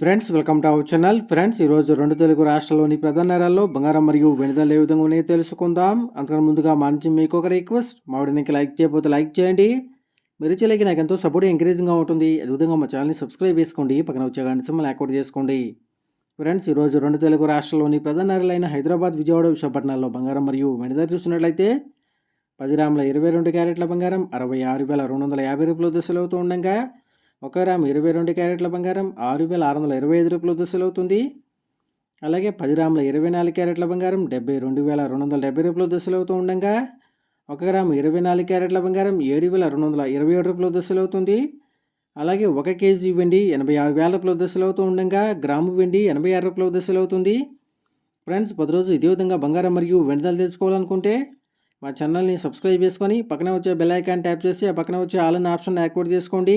Friends welcome to our channel. Friends ఈరోజు రెండు తెలుగు రాష్ట్రాల్లోని ప్రధాన నగరాల్లో బంగారం మరియు వెనుదల ఏ విధంగా ఉన్నాయో తెలుసుకుందాం. అంతకన్నా ముందుగా మా నుంచి మీకు ఒక రిక్వెస్ట్. మా వీడియోకి లైక్ చేయకపోతే లైక్ చేయండి. మీరు చేయలేక నాకు ఎంతో సపోర్ట్ ఎంకరేజింగ్గా ఉంటుంది. అదేవిధంగా మా ఛానల్ని సబ్స్క్రైబ్ చేసుకోండి. పక్కన వచ్చే గంట సింబల్ యాక్టివేట్ చేసుకోండి. ఫ్రెండ్స్ ఈరోజు రెండు తెలుగు రాష్ట్రాల్లోని ప్రధాన నగరాలైన హైదరాబాద్ విజయవాడ విశాఖపట్నాల్లో బంగారం మరియు వెనుదల చూసినట్లయితే పది గ్రాముల ఇరవై రెండు క్యారెట్ల బంగారం అరవై ఆరు వేల రెండు వందల యాభై రూపాయలు దశలవుతూ ఉండగా ఒక గ్రామ్ ఇరవై రెండు క్యారెట్ల బంగారం ఆరు వేల ఆరు వందల ఇరవై ఐదు రూపాయలు దశలు అవుతుంది అలాగే పది గ్రాముల ఇరవై నాలుగు క్యారెట్ల బంగారం డెబ్బై రెండు వేల రెండు వందల డెబ్బై రూపాయలు దశలు ఉండగా ఒక గ్రాము ఇరవై నాలుగు క్యారెట్ల బంగారం ఏడు వేల రెండు వందల ఇరవై ఏడు రూపాయలు దశలు అవుతుంది అలాగే ఒక కేజీ వెండి ఎనభై ఆరు వేల రూపాయలు దశలు ఉండగా గ్రాము వెండి ఎనభై ఆరు రూపాయలు దశలు అవుతుంది ఫ్రెండ్స్ పది రోజు ఇదే విధంగా బంగారం మరియు వెండిదలు తెలుసుకోవాలనుకుంటే మా ఛానల్ని సబ్స్క్రైబ్ చేసుకొని పక్కన వచ్చే బెల్ ఐకాన్ ట్యాప్ చేసి ఆ పక్కన వచ్చే ఆల్ ఆప్షన్ యాక్టివేట్ చేసుకోండి.